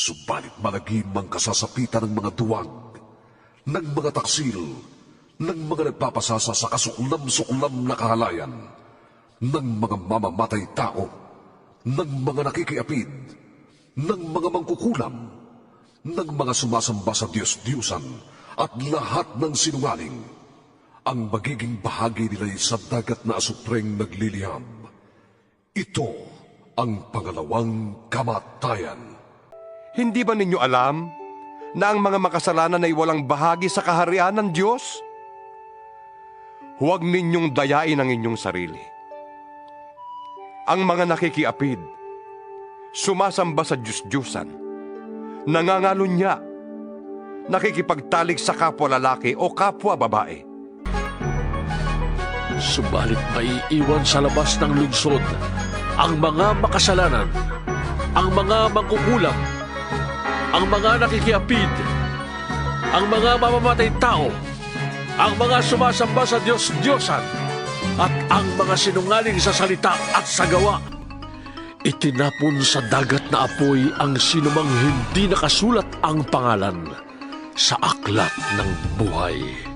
Subalit malagim ang kasasapitan ng mga duwag, ng mga taksil, ng mga nagpapasasa sa kasuklam-suklam na kahalayan, ng mga mamamatay tao, ng mga nakikiapid, ng mga mangkukulam, ng mga sumasamba sa Diyos-Diyusan, at lahat ng sinungaling. Ang magiging bahagi nila'y sa dagat na asupreng nagliliyam. Ito ang pangalawang kamatayan. Hindi ba ninyo alam na ang mga makasalanan ay walang bahagi sa kaharian ng Diyos? Huwag ninyong dayain ang inyong sarili. Ang mga nakikiapid, sumasamba sa Diyos-Diyusan, nangangalunya, nakikipagtalik sa kapwa lalaki o kapwa babae, Subalit maiiwan sa labas ng lungsod ang mga makasalanan, ang mga mangkukulam, ang mga nakikiapid, ang mga mamamatay tao, ang mga sumasamba sa Diyos-Diyosan, at ang mga sinungaling sa salita at sa gawa. Itinapon sa dagat na apoy ang sinumang hindi nakasulat ang pangalan sa aklat ng buhay.